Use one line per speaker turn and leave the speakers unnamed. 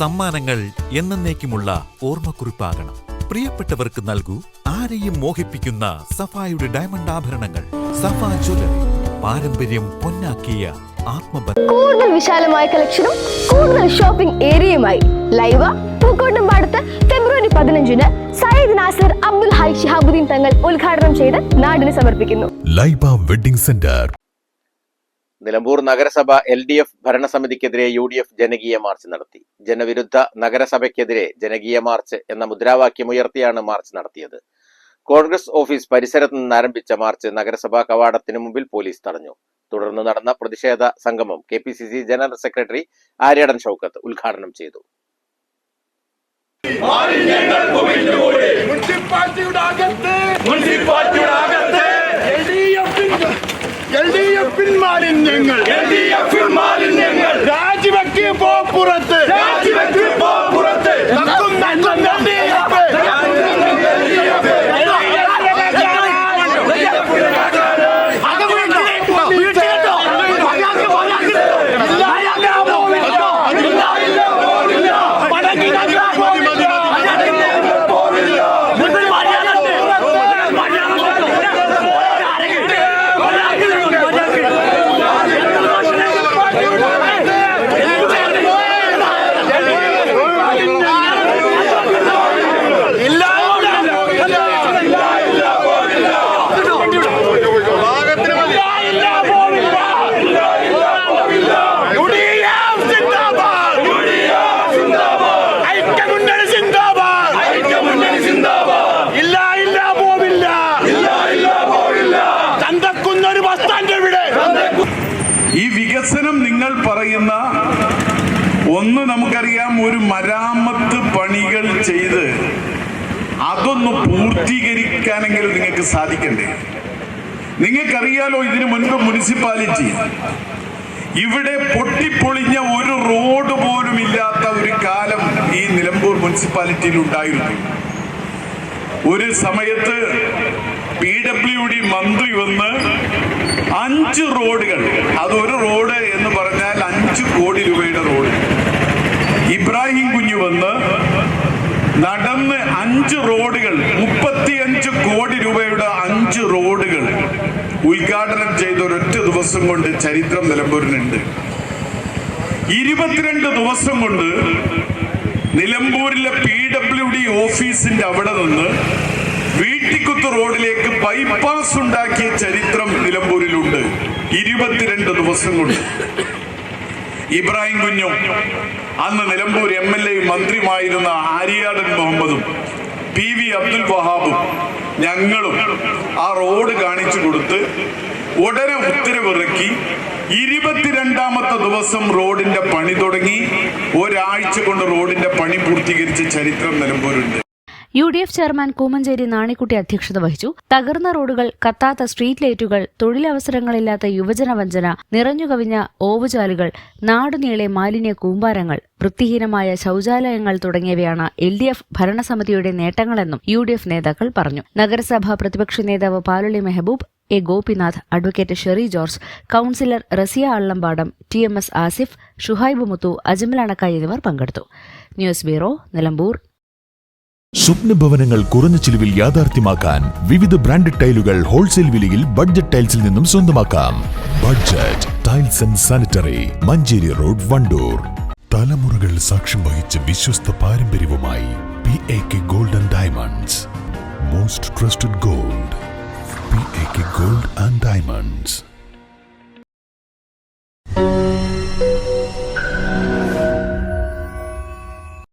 സമ്മാനങ്ങൾ എന്നേക്കുമുള്ള ഓർമ്മക്കുറിപ്പാകണം. പ്രിയപ്പെട്ടവർക്ക് നൽകൂ ആരെയും മോഹിപ്പിക്കുന്ന സഫായുടെ ഡയമണ്ട് ആഭരണങ്ങൾ. സഫാ ജ്വല പാരമ്പര്യം പൊന്നാക്കിയ ആത്മബന്ധം.
കൂടുതൽ വിശാലമായ കളക്ഷനും കൂടുതൽ ഷോപ്പിംഗ് ഏരിയയുമായി ലൈവ പൂക്കോട്ടുംപാടത്ത് ഫെബ്രുവരി പതിനഞ്ചിന് സയ്യിദ് നാസർ അബ്ദുൽ ഹൈ ഷിഹാബുദ്ദീൻ തങ്ങൾ ഉദ്ഘാടനം ചെയ്ത് നാടിന് സമർപ്പിക്കുന്നു.
ലൈബ വെഡിംഗ് സെന്റർ
നിലമ്പൂർ നഗരസഭ എൽ ഡി എഫ് ഭരണസമിതിക്കെതിരെ യു ഡി എഫ് ജനകീയ മാർച്ച് നടത്തി. ജനവിരുദ്ധ നഗരസഭയ്ക്കെതിരെ ജനകീയ മാർച്ച് എന്ന മുദ്രാവാക്യമുയർത്തിയാണ് മാർച്ച് നടത്തിയത്. കോൺഗ്രസ് ഓഫീസ് പരിസരത്ത് നിന്ന് ആരംഭിച്ച മാർച്ച് നഗരസഭാ കവാടത്തിന് മുമ്പിൽ പോലീസ് തടഞ്ഞു. തുടർന്ന് നടന്ന പ്രതിഷേധ സംഗമം K P C C general secretary Aryadan Shoukath ഉദ്ഘാടനം ചെയ്തു.
മുനിസിപ്പാലിറ്റിയുടെ അകത്ത് എൽ ഡി എഫിൻ എൽ മാലിന്യങ്ങൾ.
എൽ ഡി എഫിൽ
ഈ വികസനം നിങ്ങൾ പറയുന്ന ഒന്ന് നമുക്കറിയാം ഒരു മരാമത്ത് പണികൾ ചെയ്ത് അതൊന്ന് പൂർത്തീകരിക്കാനെങ്കിലും നിങ്ങൾക്ക് സാധിക്കണ്ടേ? നിങ്ങൾക്കറിയാലോ ഇതിനു മുൻപ് മുനിസിപ്പാലിറ്റി ഇവിടെ പൊട്ടിപ്പൊളിഞ്ഞ ഒരു റോഡ് പോലും ഇല്ലാത്ത ഒരു കാലം ഈ നിലമ്പൂർ മുനിസിപ്പാലിറ്റിയിൽ ഉണ്ടായിരുന്നു. ഒരു സമയത്ത് പി ഡബ്ല്യു ഡി മന്ത്രി വന്ന് അഞ്ച് റോഡുകൾ. അത് ഒരു റോഡ് എന്ന് പറഞ്ഞാൽ അഞ്ച് കോടി രൂപയുടെ റോഡ്. ഇബ്രാഹിം കുഞ്ഞു വന്ന് നടന്ന് അഞ്ച് റോഡുകൾ മുപ്പത്തിയഞ്ച് കോടി രൂപയുടെ അഞ്ച് റോഡുകൾ ഉദ്ഘാടനം ചെയ്ത ഒരൊറ്റ ദിവസം കൊണ്ട് ചരിത്രം നിലമ്പൂരിനുണ്ട്. ഇരുപത്തിരണ്ട് ദിവസം കൊണ്ട് നിലമ്പൂരിലെ പി ഡബ്ല്യു ഡി ഓഫീസിന്റെ അവിടെ നിന്ന് വീട്ടിക്കുത്ത് റോഡിലേക്ക് ബൈപ്പാസ് ഉണ്ടാക്കിയ ചരിത്രം നിലമ്പൂരിലുണ്ട്. ഇരുപത്തിരണ്ട് ദിവസം കൊണ്ട് ഇബ്രാഹിം കുഞ്ഞും അന്ന് നിലമ്പൂർ എം എൽ എയും മന്ത്രിയുമായിരുന്ന ആര്യാടൻ മുഹമ്മദും പി വി അബ്ദുൽ വഹാബും ഞങ്ങളും ആ റോഡ് കാണിച്ചു കൊടുത്ത് ഉടനെ ഉത്തരവിറക്കി ഇരുപത്തിരണ്ടാമത്തെ ദിവസം റോഡിന്റെ പണി തുടങ്ങി. ഒരാഴ്ച കൊണ്ട് റോഡിന്റെ പണി പൂർത്തീകരിച്ച ചരിത്രം നിലമ്പൂരുണ്ട്.
U D F chairman Koomancheri Nanikutty അധ്യക്ഷത വഹിച്ചു. തകർന്ന റോഡുകൾ കത്താത്ത സ്ട്രീറ്റ് ലൈറ്റുകൾ തൊഴിലവസരങ്ങളില്ലാത്ത യുവജന വഞ്ചന നിറഞ്ഞുകവിഞ്ഞ ഓവുചാലുകൾ നാടുനീളെ മാലിന്യ കൂമ്പാരങ്ങൾ വൃത്തിഹീനമായ ശൌചാലയങ്ങൾ തുടങ്ങിയവയാണ് എൽ ഡി എഫ് ഭരണസമിതിയുടെ നേട്ടങ്ങളെന്നും യു ഡി എഫ് നേതാക്കൾ പറഞ്ഞു. നഗരസഭാ പ്രതിപക്ഷ നേതാവ് Paluli Mehaboob A Gopinath advocate Sherry George councillor Raziya Allampadam T M S Asif Shuhaib Muthu Ajmal Anakkayi എന്നിവർ പങ്കെടുത്തു. News bureau Nilambur.
സ്വപ്ന ഭവനങ്ങൾ കുറഞ്ഞ ചിലവിൽ യാഥാർത്ഥ്യമാക്കാൻ വിവിധ ബ്രാൻഡ് ടൈലുകൾ ഹോൾസെയിൽ വിലയിൽ ബഡ്ജറ്റ് ടൈൽസിൽ നിന്നും സ്വന്തമാക്കാം. Budget tiles and sanitary Manjeri road Wandoor. തലമുറകൾ സാക്ഷ്യം വഹിച്ച വിശ്വസ്ത പാരമ്പര്യവുമായി P A K gold and diamonds most trusted gold P A K gold and diamonds